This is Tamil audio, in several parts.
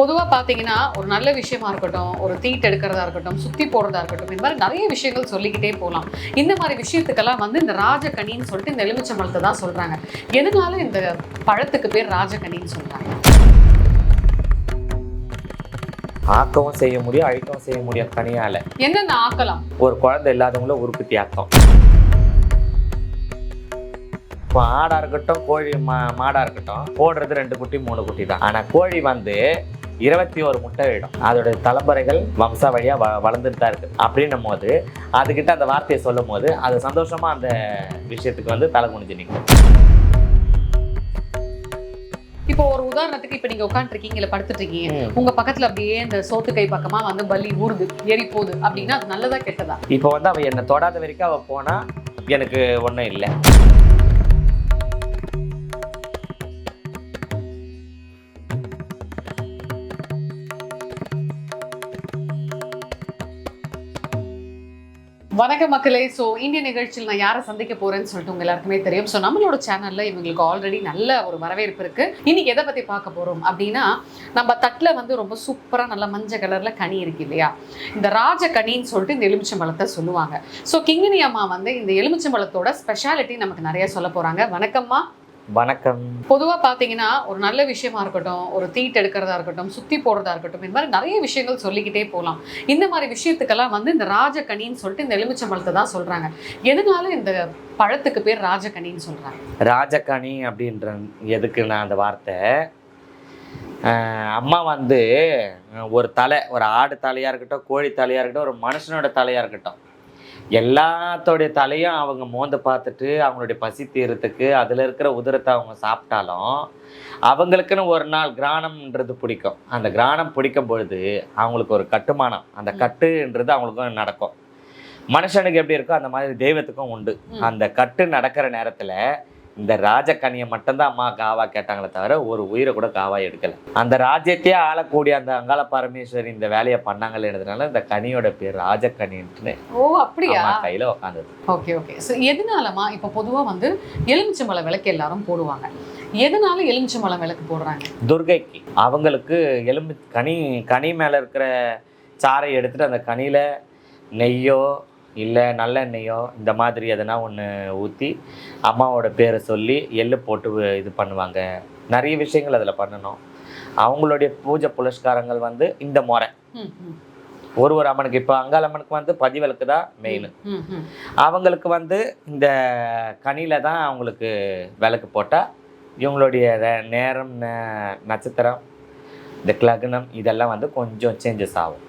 பொதுவாக பார்த்தீங்கன்னா ஒரு நல்ல விஷயமா இருக்கட்டும் ஒரு தீட்டு எடுக்கிறதா இருக்கட்டும் சுத்தி போடுறதா இருக்கட்டும் இந்த மாதிரி நிறைய விஷயங்கள் சொல்லிக்கிட்டே போகலாம். இந்த மாதிரி விஷயத்துக்கெல்லாம் வந்து இந்த ராஜகனின்னு சொல்லிட்டு இந்த எலுமிச்சம்பழத்தை தான் சொல்றாங்க. எதனால இந்த பழத்துக்கு பேர் ராஜகனின்னு சொல்றாங்க? ஆக்கவும் செய்ய முடியும் அழிக்கவும் செய்ய முடியும் கனியால என்னென்ன ஆக்கலாம்? ஒரு குழந்தை இல்லாதவங்கள உற்பத்தி ஆக்கம். இப்போ ஆடா இருக்கட்டும் கோழி மா மாடா இருக்கட்டும் போடுறது ரெண்டு குட்டி மூணு குட்டி தான். ஆனா கோழி வந்து இருபத்தி ஒரு முட்டை இடும் அதோட தலைமுறைகள் வம்சா வழியா வ வளர்ந்துட்டு தான் இருக்கு. அப்படின்னும் போது அதுகிட்ட அந்த வார்த்தையை சொல்லும் போது அது சந்தோஷமா அந்த விஷயத்துக்கு வந்து தலை குனிஞ்சு நிற்கும் இப்போ ஒரு உதாரணத்துக்கு இப்போ நீங்க உட்காந்துருக்கீங்க இல்லை படுத்துட்டு இருக்கீங்க. உங்க பக்கத்துல அப்படியே இந்த சோத்து கை பக்கமா வந்து பலி ஊறுது ஏறி போகுது. அப்படின்னா அது நல்லதா கெட்டதா? இப்போ வந்து அவ என்னை தொடாத வரைக்கும் அவ போனா எனக்கு ஒன்றும் இல்லை. வணக்க மக்களே. ஸோ இந்திய நிகழ்ச்சியில் நான் யாரை சந்திக்க போறேன்னு சொல்லிட்டு உங்க எல்லாருக்குமே தெரியும். ஸோ நம்மளோட சேனல்ல இவங்களுக்கு ஆல்ரெடி நல்ல ஒரு வரவேற்பு இருக்கு. இன்னைக்கு எதை பத்தி பார்க்க போறோம் அப்படின்னா நம்ம தட்டில் வந்து ரொம்ப சூப்பரா நல்ல மஞ்சள் கலர்ல கனி இருக்கு இல்லையா? இந்த ராஜ கனின்னு சொல்லிட்டு இந்த எலுமிச்சம்பழத்தை சொல்லுவாங்க. ஸோ கிங்கினி அம்மா வந்து இந்த எலுமிச்சம்பழத்தோட ஸ்பெஷாலிட்டி நமக்கு நிறைய சொல்ல போறாங்க. வணக்கம்மா. வணக்கம். பொதுவாக பார்த்தீங்கன்னா ஒரு நல்ல விஷயமா இருக்கட்டும் ஒரு தீட்டு எடுக்கிறதா இருக்கட்டும் சுத்தி போடுறதா இருக்கட்டும் இந்த மாதிரி நிறைய விஷயங்கள் சொல்லிக்கிட்டே போகலாம் இந்த மாதிரி விஷயத்துக்கெல்லாம் வந்து இந்த ராஜகனின்னு சொல்லிட்டு இந்த எலுமிச்சம்பழத்தை தான் சொல்றாங்க. எதனால இந்த பழத்துக்கு பேர் ராஜகனின்னு சொல்றாங்க? ராஜகனி அப்படின்ற எதுக்கு நான் அந்த வார்த்தை? அம்மா வந்து ஒரு தலை ஒரு ஆடு தலையாக இருக்கட்டும் கோழி தலையாக இருக்கட்டும் ஒரு மனுஷனோட தலையாக இருக்கட்டும் எல்லாத்தோடைய தலையும் அவங்க மோந்து பார்த்துட்டு அவங்களுடைய பசி தீரத்துக்கு அதில் இருக்கிற உதிரத்தை அவங்க சாப்பிட்டாலும் அவங்களுக்குன்னு ஒரு நாள் கிராணம்ன்றது பிடிக்கும். அந்த கிராணம் பிடிக்கும் பொழுது அவங்களுக்கு ஒரு கட்டுமானம். அந்த கட்டுன்றது அவங்களுக்கும் நடக்கும். மனுஷனுக்கு எப்படி இருக்கோ அந்த மாதிரி தெய்வத்துக்கும் உண்டு. அந்த கட்டு நடக்கிற நேரத்தில் இந்த ராஜக்கனியை மட்டும்தான் அம்மா காவா கேட்டாங்களே தவிர ஒரு உயிரை கூட காவா எடுக்கல. அந்த ராஜ்யத்தையே ஆளக்கூடிய அந்த அங்காள பரமேஸ்வரி இந்த வேலையை பண்ணாங்களேன்றதுனால இந்த கனியோட பேர் ராஜக்கனின்னு ஓ அப்படியா? கையில உட்காந்தது ஓகே ஓகே. ஸோ எதனாலமா இப்போ பொதுவா வந்து எலுமிச்சம்பழம் விளக்கு எல்லாரும் போடுவாங்க? எதனால எலுமிச்சம்பழம் விளக்கு போடுறாங்க? துர்கைக்கு. அவங்களுக்கு எலும்பு கனி கனி மேல இருக்கிற சாறை எடுத்துட்டு அந்த கனியில நெய்யோ இல்லை நல்லெண்ணெய்யோ இந்த மாதிரி எதனா ஒன்று ஊற்றி அம்மாவோட பேரை சொல்லி எள்ளு போட்டு இது பண்ணுவாங்க. நிறைய விஷயங்கள் அதில் பண்ணணும். அவங்களுடைய பூஜை புலஸ்காரங்கள் வந்து இந்த முறை. ஒரு ஒரு அம்மனுக்கு இப்போ அங்காள அம்மனுக்கு வந்து பதிவிளக்கு தான் மெயின். அவங்களுக்கு வந்து இந்த கனியில தான் அவங்களுக்கு விளக்கு போட்டால் இவங்களுடைய நேரம் நட்சத்திரம் இந்த லக்னம் இதெல்லாம் வந்து கொஞ்சம் சேஞ்சஸ் ஆகும்.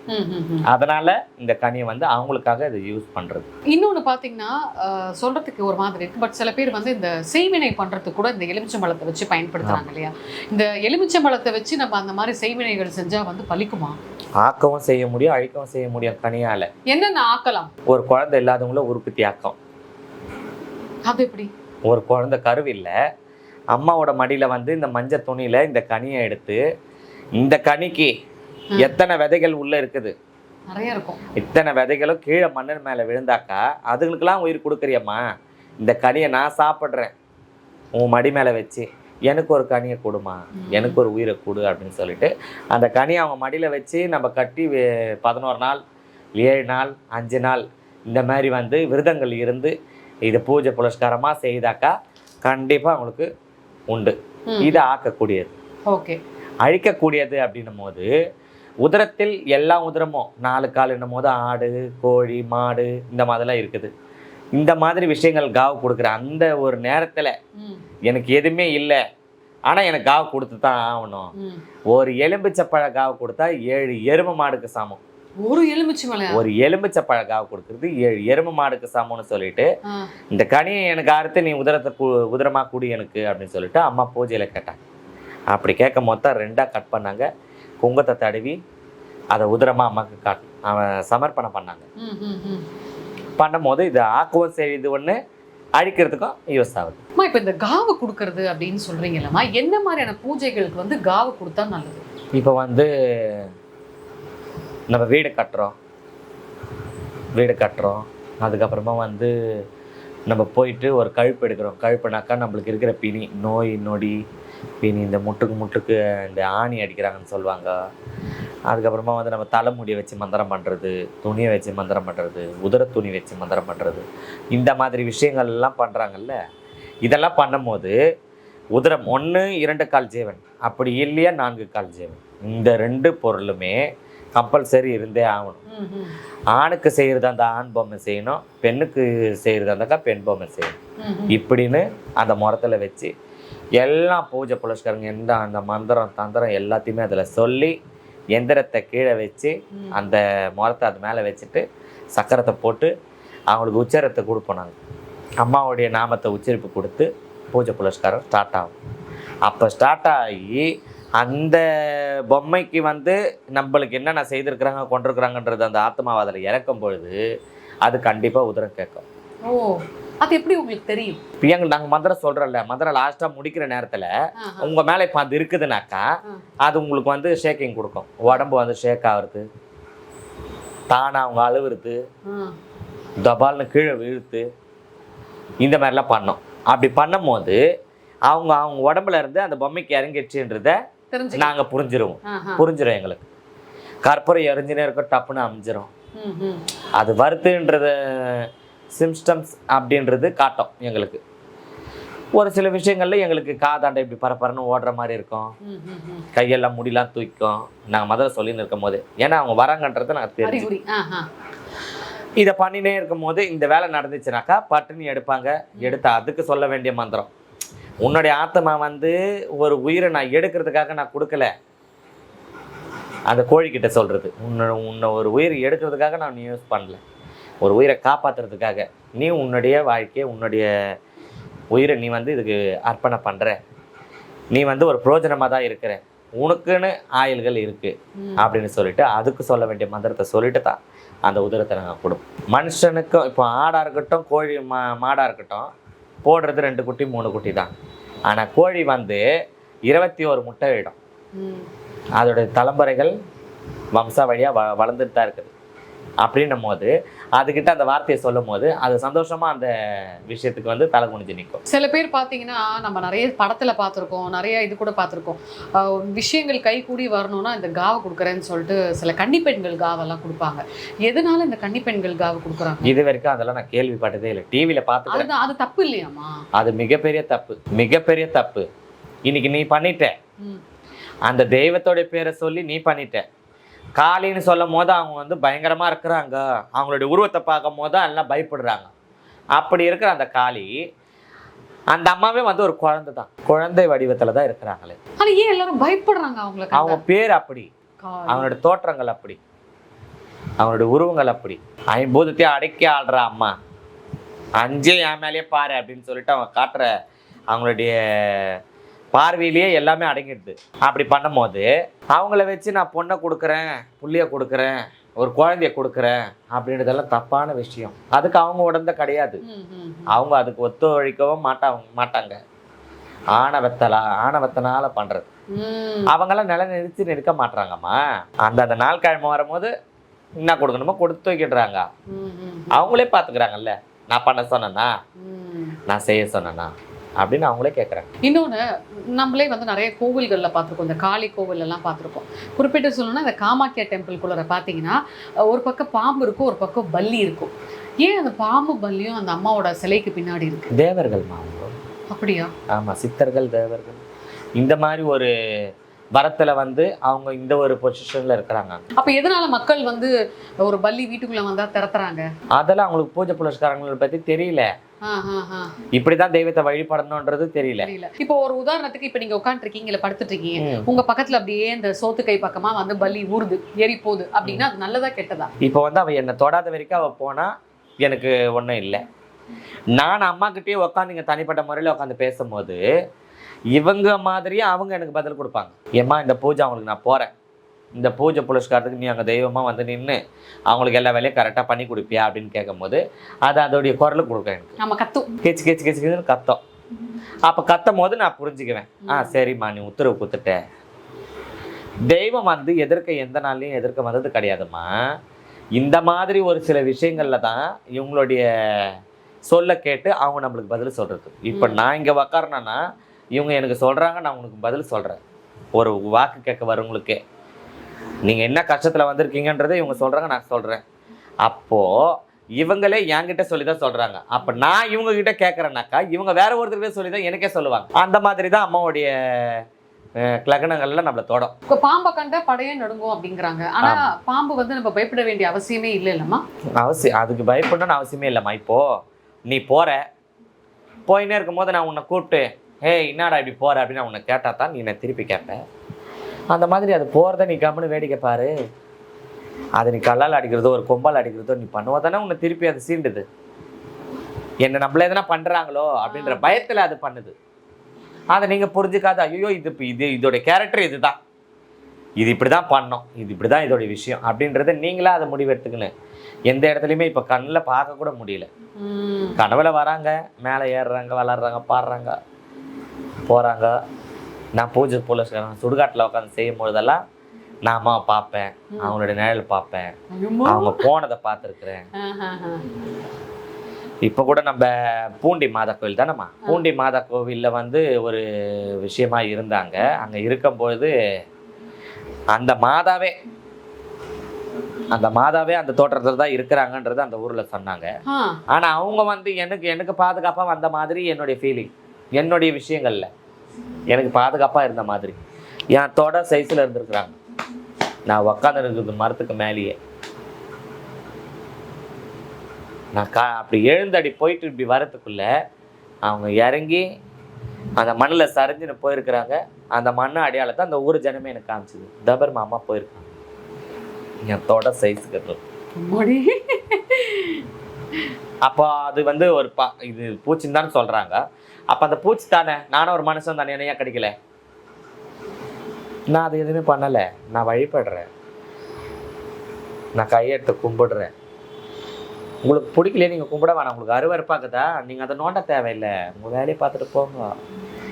அதனால இந்த கனியை வந்து அவங்களுக்காக இது யூஸ் பண்றது. இன்னொன்று பார்த்தீங்கன்னா சொல்றதுக்கு ஒரு மாதிரி இருக்கு. பட் சில பேர் வந்து இந்த செய்வினை பண்றதுக்கு கூட இந்த எலுமிச்சம்பழத்தை வச்சு பயன்படுத்துறாங்க இல்லையா? இந்த எலுமிச்சம்பழத்தை வச்சு நம்ம அந்த மாதிரி செய்வினைகள் செஞ்சா வந்து பலிக்குமா ஆக்கவும் செய்ய முடியும் அழிக்கவும் செய்ய முடியும் கனியால. என்னென்ன ஆக்கலாம்? ஒரு குழந்தை இல்லாதவங்கள உற்பத்தி ஆக்கம். அது எப்படி? ஒரு குழந்தை கருவில்ல அம்மாவோட மடியில வந்து இந்த மஞ்சள் துணியில இந்த கனியை எடுத்து இந்த கனிக்கு. எத்தனை விதைகள் உள்ள இருக்குது? நிறைய இருக்கும். இத்தனை விதைகளும் கீழே மண்ணன் மேலே விழுந்தாக்கா அதுங்களுக்கெல்லாம் உயிர் கொடுக்குறியம்மா. இந்த கனியை நான் சாப்பிட்றேன். உன் மடி மேலே வச்சு எனக்கு ஒரு கனியை கொடுமா. எனக்கு ஒரு உயிரை கொடு அப்படின்னு சொல்லிட்டு அந்த கனியை அவங்க மடியில் வச்சு நம்ம கட்டி பதினோரு நாள் ஏழு நாள் அஞ்சு நாள் இந்த மாதிரி வந்து விரதங்கள் இருந்து இது பூஜை புரஸ்காரமாக செய்தாக்கா கண்டிப்பாக அவங்களுக்கு உண்டு. இது ஆக்கக்கூடியது. ஓகே. அழிக்கக்கூடியது அப்படின்னும் போது உதரத்தில் எல்லா உதரமும் நாலு கால் என்னும் போது ஆடு கோழி மாடு இந்த மாதிரிலாம் இருக்குது. இந்த மாதிரி விஷயங்கள் காவு கொடுக்குற அந்த ஒரு நேரத்தில் எனக்கு எதுவுமே இல்லை. ஆனால் எனக்கு காவு கொடுத்து தான் ஆகணும். ஒரு எலும்பிச்சப்பழ காவு கொடுத்தா ஏழு எருமை மாடுக்கு சமம். ஒரு எலுமிச்சம்பழம் ஒரு எலும்பிச்சப்பழ காவு கொடுக்கறது ஏழு எருமை மாடுக்கு சமம்னு சொல்லிட்டு இந்த கனியை எனக்கு அறுத்து நீ உதரத்தை உதரமாக கூடி எனக்கு அப்படின்னு சொல்லிட்டு அம்மா பூஜையில் கேட்டாங்க. அப்படி கேட்க மொத்தம் ரெண்டாக கட் பண்ணாங்க. குங்கத்தை தடவி அதை உதரமாக அம்மாவுக்கு காட் அவன் சமர்ப்பணம் பண்ணாங்க. பண்ணும்போது இது ஆக்கவும் செய்யுது ஒன்று அழிக்கிறதுக்கும் யூஸ் ஆகுது. அம்மா இப்போ இந்த காவு கொடுக்கறது அப்படின்னு சொல்றீங்கல்லம்மா என்ன மாதிரியான பூஜைகளுக்கு வந்து காவு கொடுத்தா நல்லது? இப்போ வந்து நம்ம வீடு கட்டுறோம். வீடு கட்டுறோம். அதுக்கப்புறமா வந்து நம்ம போயிட்டு ஒரு கழுப்பு எடுக்கிறோம். கழுப்புனாக்கா நம்மளுக்கு இருக்கிற பிணி நோய் நொடி பின் இந்த முட்டுக்கு முட்டுக்கு இந்த ஆணி அடிக்கிறாங்கன்னு சொல்லுவாங்க. அதுக்கப்புறமா வந்து நம்ம தலைமுடியை வச்சு மந்திரம் பண்ணுறது துணியை வச்சு மந்திரம் பண்ணுறது உதர துணி வச்சு மந்திரம் பண்ணுறது இந்த மாதிரி விஷயங்கள் எல்லாம் பண்ணுறாங்கல்ல இதெல்லாம் பண்ணும்போது உதரம் ஒன்று இரண்டு கால் ஜீவன். அப்படி இல்லையா நான்கு கால் ஜீவன். இந்த ரெண்டு பொருளுமே கம்பல்சரி இருந்தே ஆகணும். ஆணுக்கு செய்கிறது அந்த ஆண் பொம்மை செய்யணும் பெண்ணுக்கு செய்கிறது அந்தாக்கா பெண் பொம்மை செய்யணும். இப்படின்னு அந்த முறத்தில் வச்சு எல்லாம் பூஜை புலஸ்கரங்க எந்த அந்த மந்திரம் தந்திரம் எல்லாத்தையுமே அதில் சொல்லி எந்திரத்தை கீழே வச்சு. அந்த முறத்தை அது மேலே வச்சுட்டு சக்கரத்தை போட்டு அவங்களுக்கு உச்சரத்தை கொடுப்போம் நாங்கள் அம்மாவுடைய நாமத்தை உச்சரிப்பு கொடுத்து பூஜை புலஸ்காரம் ஸ்டார்ட் ஆகும். அப்போ ஸ்டார்ட் ஆகி அந்த பொம்மைக்கு வந்து நம்மளுக்கு என்னென்ன செய்திருக்கிறாங்க கொண்டிருக்கிறாங்கன்றது அந்த ஆத்மாவை அதில் இறக்கும் பொழுது அது கண்டிப்பாக உதிரம் கேட்கும். ஓ. அது எப்படி உங்களுக்கு தெரியும் எங்களுக்கு நாங்கள் மந்திரம் சொல்கிறோம்ல மந்திரம் லாஸ்ட்டாக முடிக்கிற நேரத்தில். உங்கள் மேலே இப்போ அது இருக்குதுனாக்கா. அது உங்களுக்கு வந்து ஷேக்கிங் கொடுக்கும் உடம்பு வந்து ஷேக் ஆகுறது தானாக அவங்க அழுவுறது. தபால்னு கீழே விழுத்து இந்த மாதிரிலாம் பண்ணோம் அப்படி பண்ணும்போது அவங்க அவங்க உடம்புல இருந்து அந்த பொம்மைக்கு இறங்கிடுச்சுன்றத நாங்கள் புரிஞ்சிருவோம். புரிஞ்சிடும் எங்களுக்கு கற்பூரம் எரிஞ்சுனே இருக்கும் டப்புன்னு அமைஞ்சிரும். அது வருத்துன்றத சிம்ஸ்டம்ஸ் அப்படின்றது காட்டும் எங்களுக்கு. ஒரு சில விஷயங்கள்ல எங்களுக்கு காதாண்டை இப்படி பரபரன்னு ஓடுற மாதிரி இருக்கும். கையெல்லாம் முடியெல்லாம் தூக்கும் நாங்கள் முதல்ல சொல்லின்னு இருக்கும் போது ஏன்னா அவங்க வராங்கன்றதை நாங்கள் தெரிஞ்சு. இதை பண்ணினே இருக்கும்போது இந்த வேலை நடந்துச்சுனாக்கா பட்டுன்னு எடுப்பாங்க. எடுத்து அதுக்கு சொல்ல வேண்டிய மந்திரம். உன்னுடைய ஆத்மா வந்து ஒரு உயிரை நான் எடுக்கிறதுக்காக நான் கொடுக்கல. அந்த கோழிக்கிட்ட சொல்றது. உன்னை உன்னை ஒரு உயிர் எடுக்கிறதுக்காக நான் யூஸ் பண்ணல. ஒரு உயிரை காப்பாத்துறதுக்காக நீ உன்னுடைய வாழ்க்கையை உன்னுடைய உயிரை நீ வந்து இதுக்கு அர்ப்பணம் பண்ற. நீ வந்து ஒரு பிரயோஜனமாக தான் இருக்கிற. உனக்குன்னு ஆயுள்கள் இருக்கு ம். அப்படின்னு சொல்லிட்டு அதுக்கு சொல்ல வேண்டிய மந்திரத்தை சொல்லிட்டு தான் அந்த உதரத்தை நாங்கள் கொடுப்போம். மனுஷனுக்கும் இப்போ ஆடாக இருக்கட்டும் கோழி மா மாடாக இருக்கட்டும் போடுறது ரெண்டு குட்டி மூணு குட்டி தான். ஆனால் கோழி வந்து இருபத்தி ஒரு முட்டை இடும். அதோடைய தலைமுறைகள் வம்சா வழியாக வ வளர்ந்துட்டு தான் இருக்குது. அப்படின்னும் போது அதுக்கிட்ட அந்த வார்த்தையை சொல்லும் போது அது சந்தோஷமா அந்த விஷயத்துக்கு வந்து தலை குனிஞ்சு நிற்கும் சில பேர் பார்த்தீங்கன்னா நம்ம நிறைய படத்துல பார்த்துருக்கோம் நிறைய இது கூட பார்த்துருக்கோம் விஷயங்கள் கை கூடி வரணும்னா இந்த காவை கொடுக்குறேன்னு சொல்லிட்டு சில கன்னிப்பெண்கள் காவெல்லாம் கொடுப்பாங்க. எதனால இந்த கன்னிப்பெண்கள் காவை கொடுக்குறாங்க? இது வரைக்கும் அதெல்லாம் நான் கேள்விப்பட்டதே இல்லை. டிவியில் அதுதான் அது தப்பு இல்லையாமா அது மிகப்பெரிய தப்பு. மிகப்பெரிய தப்பு. இன்னைக்கு நீ பண்ணிட்ட. அந்த தெய்வத்தோட பேரை சொல்லி நீ பண்ணிட்ட. காளின்னு சொல்லும் போது அவங்க வந்து பயங்கரமா இருக்கிறாங்க. அவங்களுடைய உருவத்தை பார்க்கும் போது எல்லாம் பயப்படுறாங்க. அப்படி இருக்கிற அந்த காளி அந்த அம்மாவே வந்து ஒரு குழந்தை தான். குழந்தை வடிவத்துல தான் இருக்கிறாங்களே. ஆனா ஏன் எல்லாரும் பயப்படுறாங்க அவங்களுக்கு அவங்க பேர் அப்படி. காளி. அவங்களோட தோற்றங்கள் அப்படி. அவங்களுடைய உருவங்கள் அப்படி. ஐம்பூதத்தையும் அடக்கி ஆடுற அம்மா. அஞ்சே என் மேலேயே பாரு அப்படின்னு சொல்லிட்டு அவங்க காட்டுற அவங்களுடைய பார்வையிலேயே எல்லாமே அடங்கிடுது. அப்படி பண்ணும்போது அவங்கள வச்சு நான் பொண்ணை கொடுக்குறேன் புள்ளைய கொடுக்குறேன் ஒரு குழந்தைய கொடுக்குறேன் அப்படின்றதெல்லாம் தப்பான விஷயம். அதுக்கு அவங்க உடந்த கிடையாது. அவங்க அதுக்கு ஒத்துழைக்கவும் மாட்டாங்க மாட்டாங்க. ஆணவத்தலா ஆணவத்தினால பண்றது. அவங்கெல்லாம் நில நிறுத்தி நிற்க மாட்றாங்கம்மா. அந்த அந்த நாள் கிழமை வரும்போது என்ன கொடுக்கணுமோ கொடுத்து வைக்கிடுறாங்க அவங்களே பார்த்துக்கிறாங்கல்ல. நான் பண்ண சொன்னேன்னா. நான் செய்ய சொன்னேனா அப்படின்னு அவங்களே கேட்குறாங்க இன்னொன்று நம்மளே வந்து நிறைய கோவில்களில் பார்த்துருக்கோம். இந்த காளி கோவில் எல்லாம் பார்த்துருக்கோம். குறிப்பிட்டு சொல்லணும்னா இந்த காமாக்கியா டெம்பிள்குள்ளே பார்த்தீங்கன்னா ஒரு பக்கம் பாம்பு இருக்கும் ஒரு பக்கம் பல்லி இருக்கும். ஏன் அந்த பாம்பு பல்லியும் அந்த அம்மாவோட சிலைக்கு பின்னாடி இருக்கு? தேவர்கள் அப்படியா? ஆமாம் சித்தர்கள் தேவர்கள். இந்த மாதிரி ஒரு வரத்தில் வந்து அவங்க இந்த ஒரு பொசிஷனில் இருக்கிறாங்க. அப்ப எதனால மக்கள் வந்து ஒரு பல்லி வீட்டுக்குள்ள வந்தா திறத்துறாங்க? அதெல்லாம் அவங்களுக்கு பூஜை புலஸ்காரங்களை பற்றி தெரியல. ஆ, ஆ, ஆ. இப்படி தான் தெய்வத்தை வழிபடணுன்றது தெரியல. இப்போ ஒரு உதாரணத்துக்கு இப்ப நீங்க உட்காந்துருக்கீங்க இல்ல படுத்துட்டு இருக்கீங்க. உங்க பக்கத்துல அப்படியே இந்த சோத்து கை பக்கமா வந்து பல்லி ஊறுது ஏறி போகுது அப்படின்னா அது நல்லதா கெட்டதா? இப்போ வந்து அவள் என்னை தொடாத வரைக்கும் அவள் போனால் எனக்கு ஒன்றும் இல்லை. நான் அம்மாக்கிட்டேயே உட்காந்து இங்கே தனிப்பட்ட முறையில் உட்காந்து பேசும்போது இவங்க மாதிரியே அவங்க எனக்கு பதில் கொடுப்பாங்க. ஏம்மா இந்த பூஜை அவங்களுக்கு நான் போகிறேன் இந்த பூஜை புலஸ்காரத்துக்கு நீ அங்கே தெய்வமாக வந்து நின்று அவங்களுக்கு எல்லா வேலையும் கரெக்டாக பண்ணி கொடுப்பியா அப்படின்னு கேட்கும்போது அது அதோடைய குரல் கொடுக்கும் எனக்கு. நம்ம கத்தும். கிச்சு கிச்சு கிச்சு கிச்சுன்னு கத்தம். அப்போ கத்தும் போது நான் புரிஞ்சுக்குவேன். ஆ சரிம்மா நீ உத்தரவு கொடுத்துட்ட. தெய்வம் வந்து எதிர்க்க எந்த நாள்லையும் எதிர்க்க வந்தது கிடையாதும்மா. இந்த மாதிரி ஒரு சில விஷயங்கள்ல தான் இவங்களுடைய சொல்ல கேட்டு அவங்க நம்மளுக்கு பதில் சொல்றது. இப்போ. நான் இங்கே உக்காரணேன்னா இவங்க எனக்கு சொல்கிறாங்க நான் உனக்கு பதில் சொல்கிறேன் ஒரு வாக்கு கேட்க வரவங்களுக்கே நீங்கள் என்ன கஷ்டத்தில் வந்திருக்கீங்கன்றதை இவங்க சொல்கிறாங்க நான் சொல்கிறேன் அப்போது இவங்களே என்கிட்ட சொல்லி தான் சொல்கிறாங்க அப்போ நான் இவங்க கிட்ட கேட்குறேனாக்கா இவங்க வேற ஒருத்தர்கிட்ட சொல்லி தான் எனக்கே சொல்லுவாங்க. அந்த மாதிரி தான் அம்மாவுடைய கிளகணங்கள்ல நம்மளை தொடும். இப்ப பாம்பை கண்ட படையே நடுங்கும் அப்படிங்கிறாங்க. ஆனா பாம்பு வந்து நம்ம பயப்பட வேண்டிய அவசியமே இல்லை இல்லம்மா அவசியம் அதுக்கு பயப்படணும்னு அவசியமே இல்லைம்மா. இப்போ நீ போற. போயினே இருக்கும்போது நான் உன்னை கூப்பிட்டு ஏய் என்னடா இப்படி போற? அப்படின்னு நான் உன்னை கேட்டா தான் நீ என்னை திருப்பி கேட்ப அந்த மாதிரி அது போறத நீ கம்முன்னு வேடிக்கை பாரு. அது நீ கல்லால் அடிக்கிறதோ ஒரு கொம்பால் அடிக்கிறதோ நீ பண்ணுவ தானே உன்னை திருப்பி அது சீண்டுது. என்ன நம்மள எதனா பண்றாங்களோ அப்படின்ற பயத்துல அது பண்ணுது. அதை நீங்க புரிஞ்சுக்காத ஐயோ இது இது இதோட கேரக்டர் இதுதான். இது இப்படிதான் பண்ணோம் இது இப்படிதான் இதோட விஷயம் அப்படின்றத நீங்களா அதை முடிவெடுத்துக்கணும். எந்த இடத்துலையுமே இப்போ கண்ணில் பார்க்க கூட முடியல. கனவுல வராங்க மேலே ஏறுறாங்க வளர்றாங்க பாடுறாங்க போகிறாங்க நான் பூஜை போல சுடுகாட்டில் உட்காந்து செய்யும் பொழுதெல்லாம் நான் அம்மாவை பார்ப்பேன். அவங்களோட நிழல் பார்ப்பேன். அவங்க போனதை பார்த்துருக்குறேன். இப்போ கூட நம்ம பூண்டி மாதா கோவில் தானேம்மா? பூண்டி மாதா கோவிலில் வந்து ஒரு விஷயமா இருந்தாங்க. அங்கே இருக்கும்பொழுது அந்த மாதாவே அந்த மாதாவே அந்த தோற்றத்தில் தான் இருக்கிறாங்கன்றது அந்த ஊரில் சொன்னாங்க. ஆனால் அவங்க வந்து எனக்கு எனக்கு பாதுகாப்பாக வந்த மாதிரி என்னுடைய ஃபீலிங் என்னுடைய விஷயங்கள்ல. எனக்கு பாதுகாப்பாக இருந்த மாதிரி. என் தொட சைஸில் இருந்திருக்கிறாங்க. நான் உக்காந்து இருக்கிறது மரத்துக்கு மேலேயே. நான் கா அப்படி எழுந்தடி போயிட்டு இப்படி வரத்துக்குள்ள அவங்க இறங்கி அந்த மண்ணில் சரிஞ்சுன்னு போயிருக்கிறாங்க. அந்த மண்ணு அடையாளத்தை அந்த ஊர் ஜனமே எனக்கு காமிச்சது. தபர் மாமா போயிருக்காங்க. என் தொட சைஸுக்கு அப்போ அது வந்து ஒரு பா இது பூச்சின்னு தான் சொல்கிறாங்க அப்போ அந்த பூச்சி தானே? நானும் ஒரு மனுஷன் தானே ஏன் கிடைக்கல? நான் அது எதுவுமே பண்ணலை. நான் வழிபடுறேன். நான் கையெடுத்து கும்பிடுறேன். உங்களுக்கு பிடிக்கலையே நீங்கள் கும்பிட வேணாம். உங்களுக்கு அருவருப்பாக்குதா நீங்கள் அதை நோண்ட தேவையில்லை. உங்கள் வேலையை பார்த்துட்டு போங்க.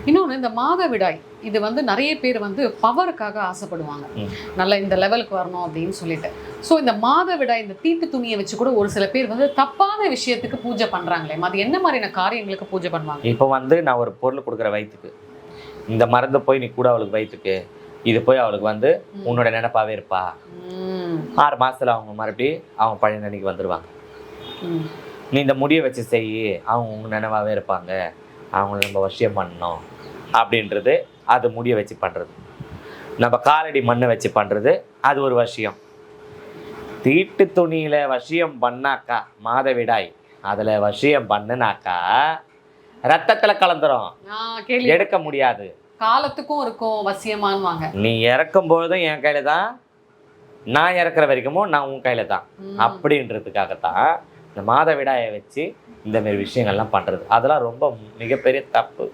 இன்னொன்று இந்த மாதவிடாய். இது வந்து நிறைய பேர் வந்து பவருக்காக ஆசைப்படுவாங்க. நல்ல இந்த லெவலுக்கு வரணும் அப்படின்னு சொல்லிட்டு. ஸோ இந்த மாதவிடாய் இந்த தீட்டு துணியை வச்சு கூட ஒரு சில பேர் வந்து தப்பான விஷயத்துக்கு பூஜை பண்றாங்களே. அது என்ன மாதிரியான காரியங்களுக்கு பூஜை பண்ணுவாங்க? இப்போ வந்து நான் ஒரு பொருள் கொடுக்குற வயிற்றுக்கு இந்த மருந்து போய் நீ கூட அவளுக்கு வயிற்றுக்கு இது போய் அவளுக்கு வந்து. உன்னோட நினைப்பாவே இருப்பா. ஆறு மாசத்துல அவங்க மறுபடியும் அவங்க பழைய நினைக்கு வந்துடுவாங்க நீ இந்த முடியை வச்சு செய். அவங்க உங்க நினைவாகவே இருப்பாங்க. அவங்கள நம்ம வசியம் பண்ணணும். அப்படின்றது அது முடியை வச்சு பண்ணுறது நம்ம காலடி மண்ணை வச்சு பண்ணுறது அது ஒரு வசியம் தீட்டு துணியில வசியம் பண்ணாக்கா மாதவிடாய். அதில் வசியம் பண்ணுனாக்கா ரத்தத்துல கலந்துரும். எடுக்க முடியாது. காலத்துக்கும் இருக்கும் வசியமானுவாங்க நீ இறக்கும் பொழுதும் என் கையில தான் நான் இறக்குற வரைக்கும் நான் உன் கையில தான். ம். அப்படின்றதுக்காகத்தான் இந்த மாதவிடாயை வச்சு இந்த மாதிரி விஷயங்கள்லாம் பண்றது. அதெல்லாம் ரொம்ப மிகப்பெரிய தப்பு.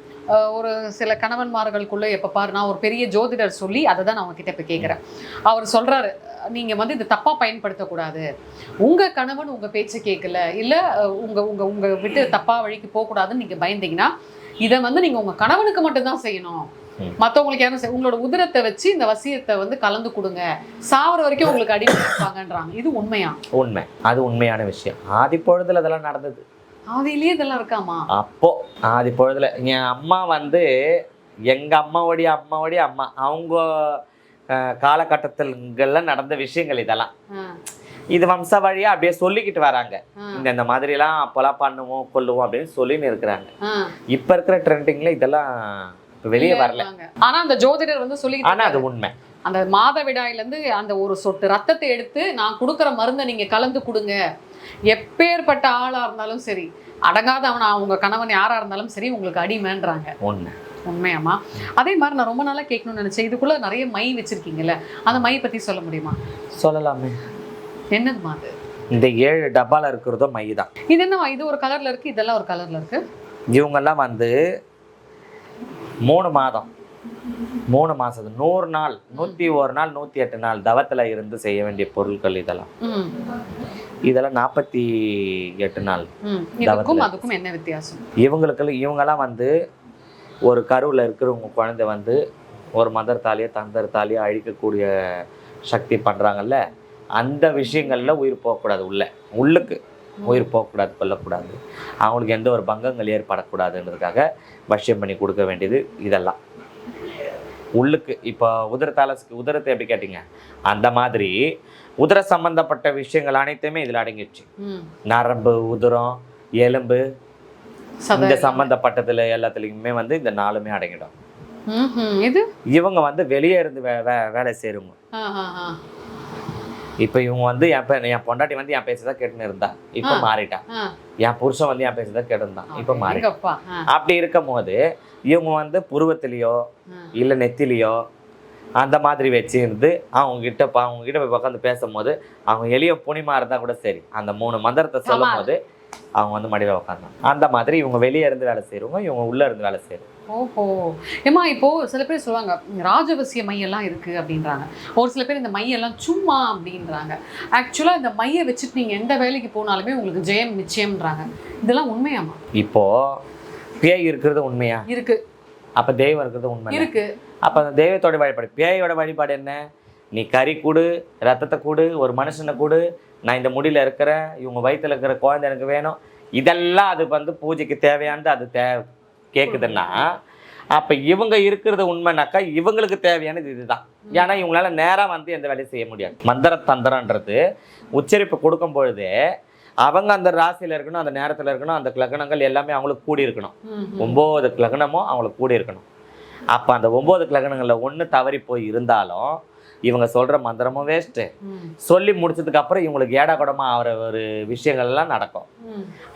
ஒரு சில கணவன்மார்களுக்குள்ள எப்ப பாரு நான் ஒரு பெரிய ஜோதிடர் சொல்லி அதை தான் நான் உங்ககிட்ட இப்ப கேட்கிறேன் அவர் சொல்றாரு நீங்க வந்து இது தப்பா பயன்படுத்தக்கூடாது. உங்க கணவன் உங்க பேச்சை கேட்கல இல்ல அஹ், உங்க உங்க உங்க விட்டு தப்பா வழிக்கு போக கூடாதுன்னு நீங்க பயந்தீங்கன்னா இதை வந்து நீங்க உங்க கணவனுக்கு மட்டும்தான் செய்யணும். ம். மத்தவங்களுக்கு யாரும் உங்களோட உதிரத்தை வச்சு இந்த வசியத்தை வந்து கலந்து கொடுங்க. சாவர வரைக்கும் உங்களுக்கு அடிமை இருப்பாங்கன்றாங்க இது உண்மையா? உண்மை. அது உண்மையான விஷயம். ஆதி பொழுதுல அதெல்லாம் நடந்தது. ஆதியிலேயே இதெல்லாம் இருக்காமா? அப்போ ஆதி பொழுதுல என் அம்மா வந்து எங்க அம்மாவுடைய அம்மாவுடைய அம்மா அவங்க அஹ், காலகட்டத்தில்கள்ல நடந்த விஷயங்கள் இதெல்லாம். இது வம்ச வழியா அப்படியே சொல்லிக்கிட்டு வராங்க. இந்த இந்த மாதிரிலாம் அப்போல்லாம் பண்ணுவோம் கொல்லுவோம் அப்படின்னு சொல்லின்னு இருக்கிறாங்க. இப்ப இருக்கிற ட்ரெண்டிங்ல இதெல்லாம் வெளியே வரல. ஆனா அந்த ஜோதிடர் வந்து சொல்லி ஆனா அது உண்மை. அந்த மாதவிடாயில இருந்து அந்த ஒரு சொட்டு ரத்தத்தை எடுத்து நான் கொடுக்குற மருந்தை நீங்க கலந்து கொடுங்க. எப்பேற்பட்ட ஆளா இருந்தாலும் சரி அடங்காத அவன் அவங்க கணவன் யாரா இருந்தாலும் சரி உங்களுக்கு அடிமைன்றாங்க. உண்மை. உண்மையாமா அதே மாதிரி நான் ரொம்ப நாளா கேட்கணும்னு நினைச்சேன். இதுக்குள்ள நிறைய மை வச்சிருக்கீங்கல்ல அந்த மை பத்தி சொல்ல முடியுமா? சொல்லலாமே. என்னதுமா அது? இந்த ஏழு டப்பால இருக்கிறதோ மை தான். இது என்ன இது ஒரு கலர்ல இருக்கு இதெல்லாம் ஒரு கலர்ல இருக்கு? இவங்கெல்லாம் வந்து மூணு மாதம். மூணு மாசத்து நூறு நாள் நூற்றி ஒரு நாள் நூற்றி எட்டு நாள் தவத்தில் இருந்து செய்ய வேண்டிய பொருட்கள் இதெல்லாம். இதெல்லாம் நாற்பத்தி எட்டு நாள் அதுக்கும் என்ன வித்தியாசம்? இவங்களுக்கு இவங்கெல்லாம் வந்து ஒரு கருவில் இருக்கிறவங்க குழந்தை வந்து ஒரு மதர் தாலியோ தந்தர் தாலியோ அழிக்கக்கூடிய சக்தி பண்ணுறாங்கல்ல அந்த விஷயங்கள்ல உயிர் போகக்கூடாது உள்ள. உள்ளுக்கு உயிர் போகக்கூடாது கொல்லக்கூடாது. அவங்களுக்கு எந்த ஒரு பங்கங்கள் ஏற்படக்கூடாதுன்றதுக்காக வசியம் பண்ணி கொடுக்க வேண்டியது இதெல்லாம். உள்ளுக்கு இப்போ உதரத்தால உதரத்தை எப்படி கேட்டீங்க அந்த மாதிரி உதர சம்பந்தப்பட்ட விஷயங்கள் அனைத்துமே இதில் அடங்கிடுச்சு. நரம்பு உதரம் எலும்பு. இந்த சம்பந்தப்பட்டதுல எல்லாத்துலேயுமே வந்து இந்த நாலுமே அடங்கிடும். இது இவங்க வந்து வெளியே இருந்து வேலை ஆ. இப்போ இவங்க வந்து என் பே என் பொண்டாட்டி வந்து என் பேசுதான் கேட்டுன்னு இருந்தா. இப்போ. மாறிட்டா. என் புருஷன் வந்து என் பேசுதான் கேட்டுருந்தான் இப்போ ஆ, அப்படி இருக்கும் போது இவங்க வந்து புருவத்திலேயோ. இல்லை நெத்திலேயோ அந்த மாதிரி வச்சு இருந்து அவங்க கிட்ட பா அவங்க கிட்ட போய் உட்காந்து பேசும்போது அவங்க எளிய புனிமா இருந்தா கூட சரி. அந்த மூணு மந்திரத்தை சொல்லும் போது அவங்க வந்து மடியில் உட்காந்தாங்க அந்த மாதிரி இவங்க வெளியே இருந்து வேலை செய்கிறவங்க இவங்க உள்ள இருந்து வேலை செய்கிறோம் ஓஹோ. ஏமா இப்போ சில பேர் சொல்லுவாங்க ராஜவசிய மையெல்லாம் இருக்கு அப்படின்றாங்க. ஒரு சில பேர் இந்த மையெல்லாம் சும்மா அப்படின்றாங்க. ஆக்சுவலா இந்த மைய வச்சுட்டு நீங்க எந்த வேலைக்கு போனாலுமே உங்களுக்கு ஜெயம் நிச்சயம்ன்றாங்க. இதெல்லாம் உண்மையாமா இப்போ பேய் இருக்கிறது உண்மையா? இருக்கு. அப்ப தெய்வம் இருக்கிறது உண்மை இருக்கு. அப்ப அந்த தெய்வத்தோட வழிபாடு பேயோட வழிபாடு என்ன? நீ கறி கொடு ரத்தத்தை கொடு ஒரு மனுஷனை கொடு நான் இந்த முடியில இருக்கிறேன் இவங்க வயித்துல இருக்கிற குழந்தை எனக்கு வேணும். இதெல்லாம் அது வந்து பூஜைக்கு தேவையானது அது தே கேக்குதுன்னா அப்ப இவங்க இருக்கிறது உண்மைனாக்கா இவங்களுக்கு தேவையானது இதுதான். ஏன்னா இவங்களால நேரா வந்து எந்த வேலையும் செய்ய முடியாது. மந்திர தந்திரன்றது உச்சரிப்பு கொடுக்கும் பொழுது அவங்க அந்த ராசியில இருக்கணும் அந்த நேரத்துல இருக்கணும் அந்த லக்னங்கள் எல்லாமே அவங்களுக்கு கூடி இருக்கணும். ஒம்பது கிழகணமும் அவங்களுக்கு கூடி இருக்கணும். அப்போ அந்த ஒம்பது கிழகணங்களில் ஒன்று தவறி போய் இருந்தாலும் இவங்க சொல்கிற மந்திரமும் வேஸ்ட்டு சொல்லி முடிச்சதுக்கு அப்புறம் இவங்களுக்கு ஏடா கூடமா ஆகிற ஒரு விஷயங்கள்லாம் நடக்கும்.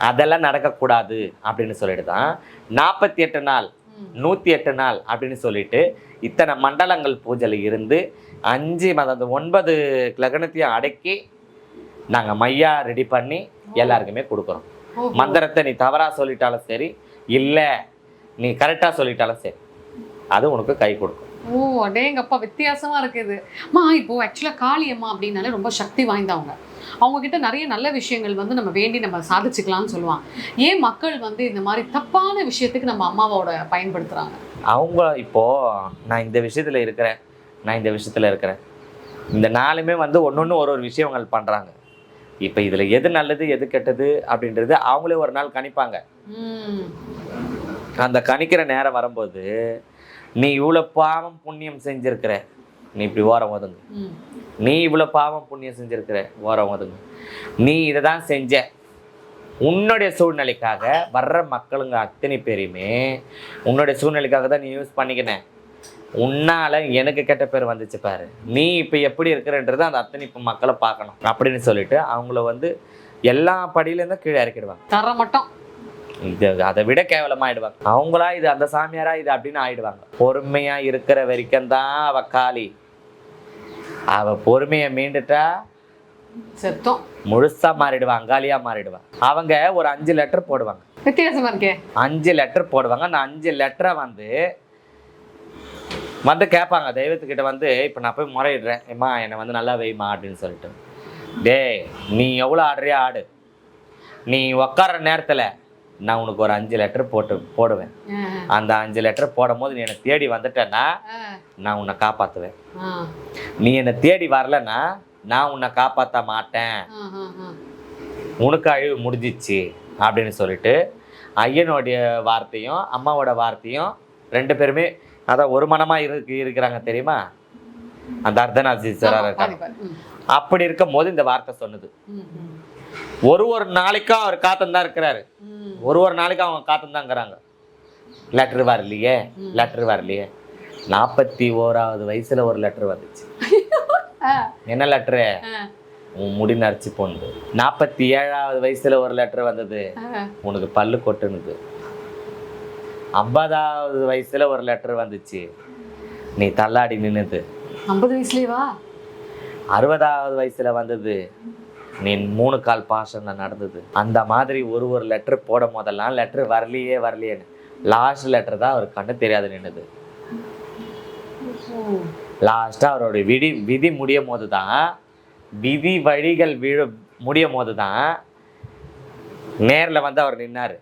அதெல்லாம் நடக்கக்கூடாது அப்படின்னு சொல்லிட்டு தான் நாற்பத்தி எட்டு நாள். நூற்றி எட்டு நாள் அப்படின்னு சொல்லிட்டு இத்தனை மண்டலங்கள் பூஜையில் இருந்து அஞ்சு அந்த ஒன்பது கிரகணத்தையும் அடக்கி நாங்கள் மையா ரெடி பண்ணி எல்லாருக்குமே கொடுக்குறோம். மந்திரத்தை நீ தவறாக சொல்லிட்டாலும் சரி இல்லை நீ கரெக்டாக சொல்லிட்டாலும் சரி அது உனக்கு கை கொடுக்கும். ஓ அடேங்கப்பா வித்தியாசமா இருக்குது. அம்மா இப்போ ஆக்சுவலா காளியம்மா அப்படின்னாலே ரொம்ப சக்தி வாய்ந்தவங்க. அவங்க கிட்ட நிறைய நல்ல விஷயங்கள் வந்து நம்ம வேண்டி நம்ம சாதிச்சுக்கலாம்னு சொல்லுவாங்க. ஏன் மக்கள் வந்து இந்த மாதிரி தப்பான விஷயத்துக்கு நம்ம அம்மாவோட பயன்படுத்துறாங்க? அவங்க இப்போ நான் இந்த விஷயத்தில் இருக்கிறேன் நான் இந்த விஷயத்தில் இருக்கிறேன். இந்த நாலுமே வந்து ஒன்று ஒரு ஒரு விஷயங்கள் பண்ணுறாங்க இப்போ இதில் எது நல்லது எது கெட்டது அப்படின்றது அவங்களே ஒரு நாள் கணிப்பாங்க. அந்த கணிக்கிற நேரம் வரும்போது நீ இவ்வளோ பாவம் புண்ணியம் செஞ்சிருக்கிற. நீ இப்படி ஓரம் ஒதுங்க. நீ இவ்வளோ பாவம் புண்ணியம் செஞ்சிருக்கிற. ஓரம் ஒதுங்க. நீ இதை தான் செஞ்ச. உன்னுடைய சூழ்நிலைக்காக வர்ற மக்களுங்க அத்தனை பேரையுமே உன்னுடைய சூழ்நிலைக்காக தான் நீ யூஸ் பண்ணிக்கினேன் உன்னால எனக்கு கெட்ட பேர் வந்துச்சு பாரு. நீ இப்போ எப்படி இருக்கிறன்றது அந்த அத்தனை இப்போ மக்களை பார்க்கணும். அப்படின்னு சொல்லிட்டு அவங்கள வந்து எல்லா படியிலேருந்தும் கீழே இறக்கிடுவாங்க. தர மட்டும். அதை விட கேவலமாயிடுவாங்க அவங்களா இது அந்த சாமியாரா இது அப்படின்னு ஆயிடுவாங்க. பொறுமையா இருக்கிற வரைக்கும் தான் அவ காளி அவ பொறுமையை மீண்டுட்டா செத்தோம். முழுசா மாறிடுவா அங்காளியா மாறிடுவா அவங்க ஒரு அஞ்சு லெட்டர் போடுவாங்க. வித்தியாசமா இருக்கே. அஞ்சு லெட்டர் போடுவாங்க. அந்த அஞ்சு லெட்டரை வந்து வந்து கேட்பாங்க. தெய்வத்துக்கிட்ட வந்து இப்போ நான் போய் முறையிடுறேன். ஏம்மா என்னை வந்து நல்லா வைமா அப்படின்னு சொல்லிட்டு. டேய் நீ எவ்வளோ ஆடுறியா ஆடு. நீ உக்கார நேரத்தில் நான் உனக்கு ஒரு அஞ்சு லெட்டர் போட்டு போடுவேன். அந்த அஞ்சு லெட்டர் போடும் போது நீ என்னை தேடி வந்துட்டேன்னா நான் உன்னை காப்பாற்றுவேன் நீ என்னை தேடி வரலன்னா நான் உன்னை காப்பாற்ற மாட்டேன். உனக்கு அழிவு முடிஞ்சிச்சு அப்படின்னு சொல்லிட்டு ஐயனுடைய வார்த்தையும் அம்மாவோட வார்த்தையும் ரெண்டு பேருமே அதான் ஒரு மனமா இருக்கு இருக்கிறாங்க தெரியுமா? அந்த அர்த்தநாதீஸ்வரர் இருக்காங்க அப்படி இருக்கும் போது இந்த வார்த்தை சொன்னது. ஒரு ஒரு நாளைக்கும் அவர் காத்துன்னு இருக்கிறாரு. ஒரு ஒரு நாளைக்கும் அவங்க காத்துன்னு தாங்கிறாங்க லெட்ரு வரலையே ம். லெட்ரு வரலையே. நாற்பத்தி ஓராவது வயசுல ஒரு லெட்ரு வந்துச்சு. என்ன லெட்ரு ஆ, உன் முடி நரைச்சி போனது. நாற்பத்தி ஏழாவது வயசுல ஒரு லெட்ரு வந்தது. உனக்கு பல்லு கொட்டுனுது. ஐம்பதாவது வயசுல ஒரு லெட்டர் வந்துச்சு. நீ தள்ளாடி நின்னுது. ஐம்பது வயசுலயேவா? அறுபதாவது வயசுல வந்தது. நீ மூணு கால் பாஷன்ல நடந்தது. அந்த மாதிரி ஒரு ஒரு லெட்டர் போடும் போதெல்லாம் லெட்டர் வரலையே வரலையேன்னு. லாஸ்ட் லெட்டர் தான் அவர் கண்ணு தெரியாது நின்றுது லாஸ்ட்டாக அவருடைய விதி விதி முடியும் போது தான் விதி வழிகள் விழு முடியும் போது தான் நேரில் வந்து அவர் நின்னார்.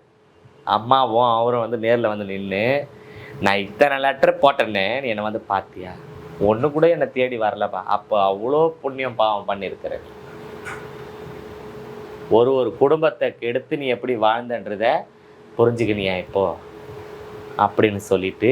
அம்மாவும் அவரும் வந்து நேரில் வந்து நின்று நான் இத்தனை லெட்டர் போட்டேன்னு நீ என்னை வந்து பார்த்தியா ஒன்று கூட என்னை தேடி வரலப்பா. அப்போ அவ்வளோ புண்ணியம் பாவம் பண்ணியிருக்கிறேன் ஒரு ஒரு குடும்பத்தை கெடுத்து நீ எப்படி வாழ்ந்தன்றத புரிஞ்சுக்கினியா இப்போ? அப்படின்னு சொல்லிட்டு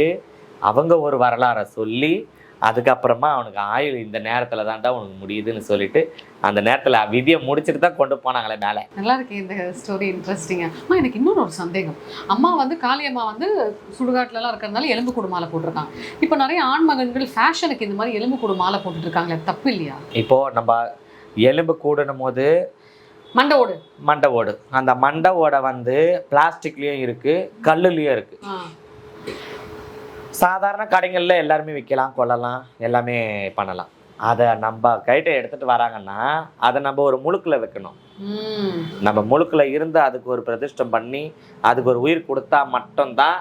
அவங்க ஒரு வரலாறை சொல்லி அதுக்கப்புறமா அவனுக்கு ஆயுள் இந்த நேரத்தில் தான்டா உனக்கு முடியுதுன்னு சொல்லிட்டு அந்த நேரத்தில் விதியை முடிச்சுட்டு தான் கொண்டு போனாங்களே மேலே. நல்லா இருக்கு இந்த ஸ்டோரி இன்ட்ரெஸ்டிங்காக அம்மா எனக்கு இன்னொரு ஒரு சந்தேகம். அம்மா வந்து காளியம்மா வந்து சுடுகாட்டுலலாம் இருக்கிறதுனால எலும்பு கூடு மாலை போட்டிருக்காங்க. இப்போ நிறைய ஆண் மகன்கள் ஃபேஷனுக்கு இந்த மாதிரி எலும்பு கூடு மாலை போட்டுட்டு இருக்காங்களே தப்பு இல்லையா? இப்போ நம்ம எலும்பு கூடணும் போது மண்டை ஓடு. மண்டை ஓடு. அந்த மண்டை ஓடை வந்து பிளாஸ்டிக்லேயும் இருக்குது கல்லுலேயும் இருக்குது ஆ. சாதாரண கடைகளில் எல்லாருமே விற்கலாம் கொள்ளலாம் எல்லாமே பண்ணலாம். அதை நம்ம கைட்டை எடுத்துகிட்டு வராங்கன்னா அதை நம்ம ஒரு முழுக்கில் வைக்கணும். நம்ம முழுக்கில் இருந்து அதுக்கு ஒரு பிரதிஷ்டம் பண்ணி அதுக்கு ஒரு உயிர் கொடுத்தா மட்டும்தான்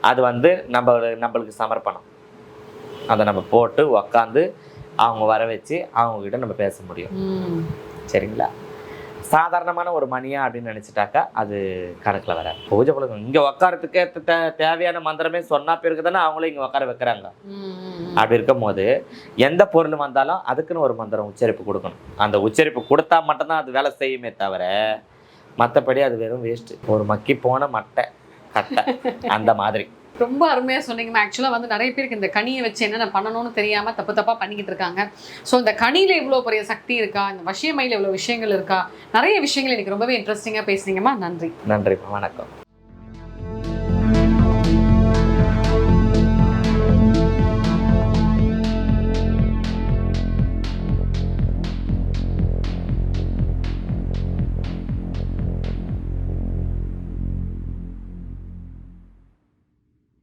அது வந்து நம்ம நம்மளுக்கு சமர்ப்பணம். அதை நம்ம போட்டு உக்காந்து அவங்க வர வச்சு அவங்கக்கிட்ட நம்ம பேச முடியும். சரிங்களா? சாதாரணமான ஒரு மணியா அப்படின்னு நினச்சிட்டாக்கா அது கணக்கில் வர பூஜை பழக்கம் இங்கே உக்காரத்துக்கே தே- தேவையான மந்திரமே சொன்னா பிறகு தானே அவங்களும் இங்கே உட்கார வைக்கிறாங்க. அப்படி இருக்கும்போது எந்த பொருள் வந்தாலும் அதுக்குன்னு ஒரு மந்திரம் உச்சரிப்பு கொடுக்கணும். அந்த உச்சரிப்பு கொடுத்தா மட்டும்தான் அது வேலை செய்யுமே தவிர மற்றபடி அது வெறும் வேஸ்ட்டு ஒரு மக்கி போன மட்டை கட்டை அந்த மாதிரி. ரொம்ப அருமையாக சொன்னீங்க ஆக்சுவலாக வந்து நிறைய பேருக்கு இந்த கனியை வச்சு என்னென்ன பண்ணணும்னு தெரியாமல் தப்பு தப்பாக பண்ணிக்கிட்டு இருக்காங்க. ஸோ இந்த கனியில் இவ்வளோ பெரிய சக்தி இருக்கா? இந்த வசியமையில் இவ்வளோ விஷயங்கள் இருக்கா? நிறைய விஷயங்கள் எனக்கு ரொம்பவே இன்ட்ரெஸ்டிங்காக பேசுனீங்கம்மா. நன்றி. நன்றி வணக்கம்.